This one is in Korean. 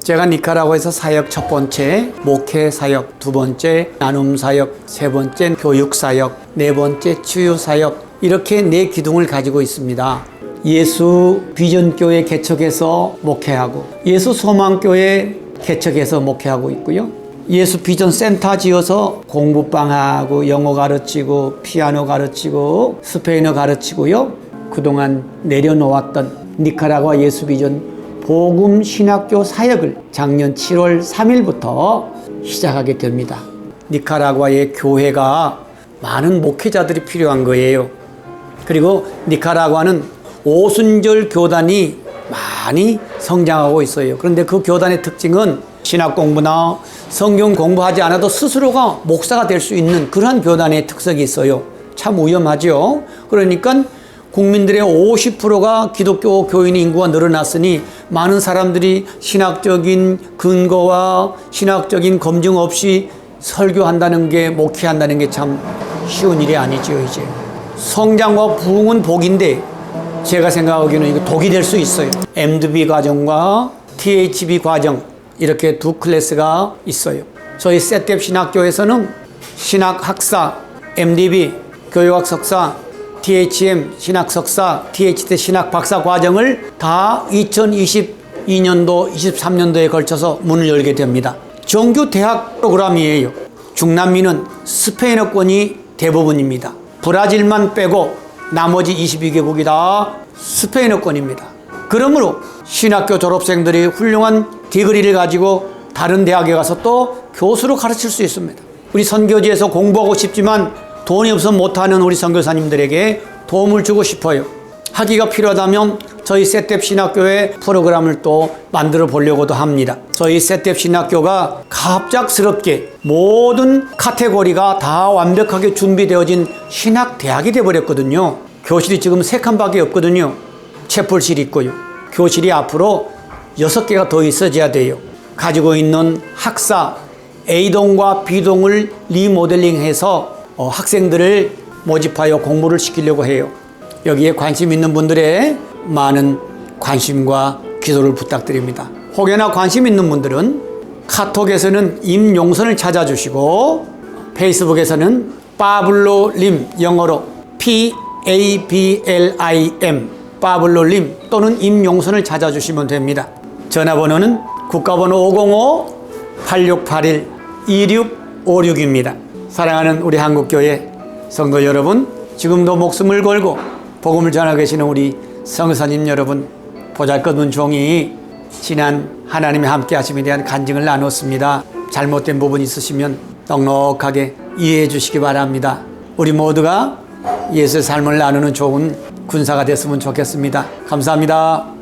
제가 니카라과에서 사역 첫 번째, 목회 사역 두 번째, 나눔 사역 세 번째, 교육 사역 네 번째, 치유 사역 이렇게 네 기둥을 가지고 있습니다. 예수 비전교회 개척해서 목회하고 예수 소망교회 개척해서 목회하고 있고요. 예수 비전 센터 지어서 공부방하고 영어 가르치고 피아노 가르치고 스페인어 가르치고요. 그동안 내려놓았던 니카라과 예수 비전 복음 신학교 사역을 작년 7월 3일부터 시작하게 됩니다. 니카라과의 교회가 많은 목회자들이 필요한 거예요. 그리고 니카라과는 오순절 교단이 많이 성장하고 있어요. 그런데 그 교단의 특징은 신학 공부나 성경 공부하지 않아도 스스로가 목사가 될 수 있는 그러한 교단의 특색이 있어요. 참 위험하죠. 그러니까 국민들의 50%가 기독교 교인 인구가 늘어났으니 많은 사람들이 신학적인 근거와 신학적인 검증 없이 설교한다는 게 목회한다는 게 참 쉬운 일이 아니죠, 이제. 성장과 부흥은 복인데 제가 생각하기에는 이거 독이 될 수 있어요. MDB 과정과 THB 과정 이렇게 두 클래스가 있어요. 저희 세텝 신학교에서는 신학 학사, MDB 교육학 석사, THM 신학 석사, THT 신학 박사 과정을 다 2022년도, 23년도에 걸쳐서 문을 열게 됩니다. 정규 대학 프로그램이에요. 중남미는 스페인어권이 대부분입니다. 브라질만 빼고 나머지 22개국이 다 스페인어권입니다. 그러므로 신학교 졸업생들이 훌륭한 디그리를 가지고 다른 대학에 가서 또 교수로 가르칠 수 있습니다. 우리 선교지에서 공부하고 싶지만 돈이 없어 못하는 우리 선교사님들에게 도움을 주고 싶어요. 학위가 필요하다면 저희 세텝 신학교의 프로그램을 또 만들어 보려고도 합니다. 저희 세텝 신학교가 갑작스럽게 모든 카테고리가 다 완벽하게 준비되어진 신학 대학이 되어버렸거든요. 교실이 지금 세 칸밖에 없거든요. 채플실이 있고요. 교실이 앞으로 여섯 개가 더 있어져야 돼요. 가지고 있는 학사 A동과 B동을 리모델링해서 어, 학생들을 모집하여 공부를 시키려고 해요. 여기에 관심 있는 분들의 많은 관심과 기도를 부탁드립니다. 혹여나 관심 있는 분들은 카톡에서는 임용선을 찾아주시고 페이스북에서는 파블로림 영어로 P A B L I M 파블로림 또는 임용선을 찾아주시면 됩니다. 전화번호는 국가번호 505-8681-2656입니다. 사랑하는 우리 한국교회 성도 여러분, 지금도 목숨을 걸고 복음을 전하고 계시는 우리 성사님 여러분, 보잘것없는 종이 지난 하나님의 함께 하심에 대한 간증을 나눴습니다. 잘못된 부분이 있으시면 넉넉하게 이해해 주시기 바랍니다. 우리 모두가 예수의 삶을 나누는 좋은 군사가 됐으면 좋겠습니다. 감사합니다.